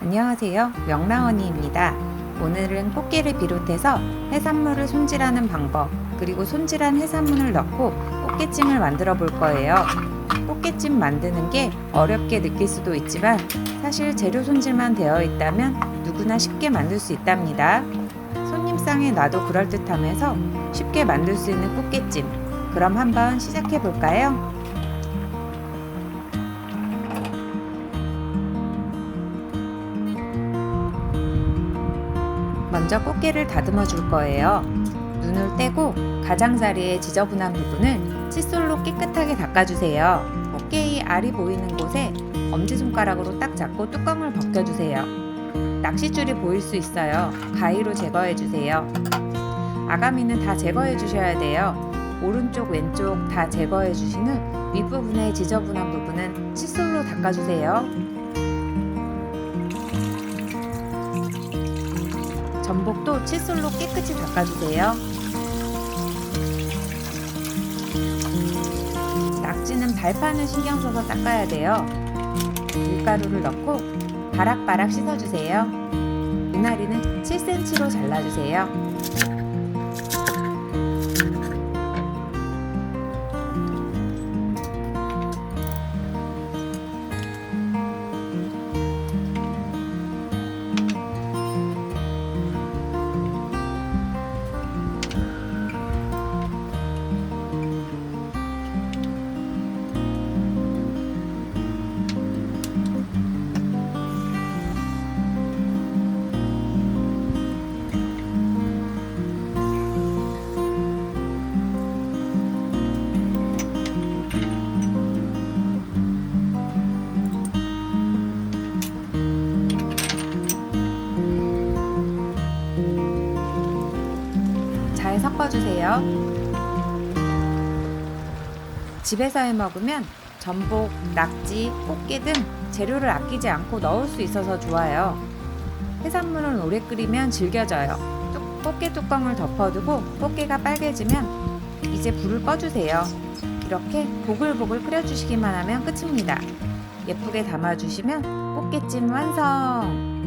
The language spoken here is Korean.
안녕하세요. 명랑언니입니다. 오늘은 꽃게를 비롯해서 해산물을 손질하는 방법, 그리고 손질한 해산물을 넣고 꽃게찜을 만들어 볼 거예요. 꽃게찜 만드는 게 어렵게 느낄 수도 있지만 사실 재료 손질만 되어 있다면 누구나 쉽게 만들 수 있답니다. 손님상에 놔도 그럴듯하면서 쉽게 만들 수 있는 꽃게찜. 그럼 한번 시작해 볼까요? 먼저 꽃게를 다듬어 줄 거예요. 눈을 떼고 가장자리의 지저분한 부분을 칫솔로 깨끗하게 닦아주세요. 꽃게의 알이 보이는 곳에 엄지손가락으로 딱 잡고 뚜껑을 벗겨주세요. 낚싯줄이 보일 수 있어요. 가위로 제거해주세요. 아가미는 다 제거해주셔야 돼요. 오른쪽, 왼쪽 다 제거해주신 후 윗부분의 지저분한 부분은 칫솔로 닦아주세요. 전복도 칫솔로 깨끗이 닦아주세요. 낙지는 발판을 신경 써서 닦아야 돼요. 밀가루를 넣고 바락바락 씻어주세요. 미나리는 7cm로 잘라주세요. 잘 섞어주세요. 집에서 해 먹으면 전복, 낙지, 꽃게 등 재료를 아끼지 않고 넣을 수 있어서 좋아요. 해산물은 오래 끓이면 질겨져요. 뚝- 꽃게 뚜껑을 덮어두고 꽃게가 빨개지면 이제 불을 꺼주세요. 이렇게 보글보글 끓여주시기만 하면 끝입니다. 예쁘게 담아주시면 꽃게찜 완성!